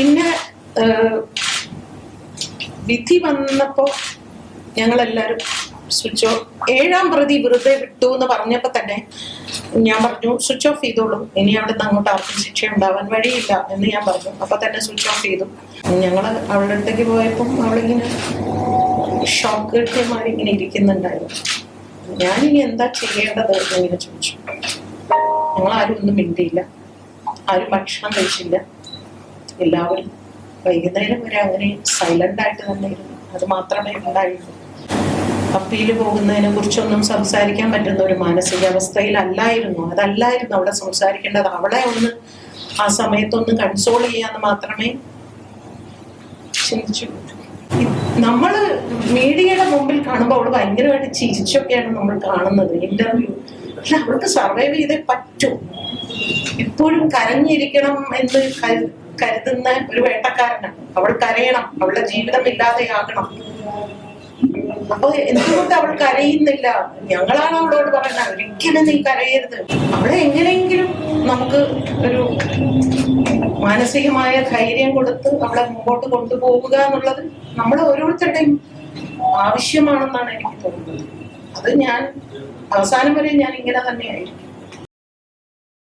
പിന്നെ വിധി വന്നപ്പോൾ ഞങ്ങളെല്ലാരും സ്വിച്ച് ഓഫ് ഏഴാം പ്രതി വെറുതെ വിട്ടു എന്ന് പറഞ്ഞപ്പോൾ തന്നെ ഞാൻ പറഞ്ഞു സ്വിച്ച് ഓഫ് ചെയ്തോളൂ. ഇനി അവിടുന്ന് അങ്ങോട്ട് ആർക്കും ശിക്ഷ ഉണ്ടാവാൻ വഴിയില്ല എന്ന് ഞാൻ പറഞ്ഞു. അപ്പൊ തന്നെ സ്വിച്ച് ഓഫ് ചെയ്തു. ഞങ്ങൾ അവളുടെ അടുത്തേക്ക് പോയപ്പം അവളിങ്ങനെ ഷോക്ക് കിട്ടിയമാരി ഇങ്ങനെ ഇരിക്കുന്നുണ്ടായിരുന്നു. ഞാൻ ഇനി എന്താ ചെയ്യേണ്ടത്? എന്നിങ്ങനെ ചോദിച്ചു. ഞങ്ങൾ ആരും ഒന്നും മിണ്ടിയില്ല. ആരും ഭക്ഷണം കഴിച്ചില്ല. എല്ലാവരും വൈകുന്നേരം വരെ അങ്ങനെ സൈലന്റ് ആയിട്ട് തന്നെ അത് മാത്രമേ ഉണ്ടായുള്ളൂ അപ്പീൽ പോകുന്നതിനെ കുറിച്ചൊന്നും സംസാരിക്കാൻ പറ്റുന്ന ഒരു മാനസികാവസ്ഥയിലല്ലായിരുന്നു. അതല്ലായിരുന്നു അവിടെ സംസാരിക്കേണ്ടത്. അവളെ ഒന്ന് ആ സമയത്തൊന്ന് കൺസോൾ ചെയ്യാന്ന് മാത്രമേ ചിന്തിച്ചു നമ്മൾ മീഡിയയുടെ മുമ്പിൽ കാണുമ്പോൾ അവൾ ഭയങ്കരമായിട്ട് ചിരിച്ചൊക്കെയാണ് നമ്മൾ കാണുന്നത്. ഇന്റർവ്യൂ പക്ഷെ അവൾക്ക് സർവൈവ് ചെയ്തേ പറ്റൂ. ഇപ്പോഴും കരഞ്ഞിരിക്കണം എന്ന് കരുതുന്ന ഒരു വേട്ടക്കാരനാണ്. അവൾ കരയണം. അവളുടെ ജീവിതം ഇല്ലാതെയാകണം. അപ്പൊ എന്തുകൊണ്ട് അവൾ കരയുന്നില്ല? ഞങ്ങളാണ് അവളോട് പറയുന്നത്. ഒരിക്കലും നീ കരയരുത്. അവളെ എങ്ങനെയെങ്കിലും നമുക്ക് ഒരു മാനസികമായ ധൈര്യം കൊടുത്ത് അവളെ മുമ്പോട്ട് കൊണ്ടുപോവുക എന്നുള്ളത് നമ്മൾ ഓരോരുത്തരുടെയും ആവശ്യമാണെന്നാണ് എനിക്ക് തോന്നുന്നത്. അത് ഞാൻ അവസാനം വരെ ഞാൻ ഇങ്ങനെ തന്നെയായിരിക്കും.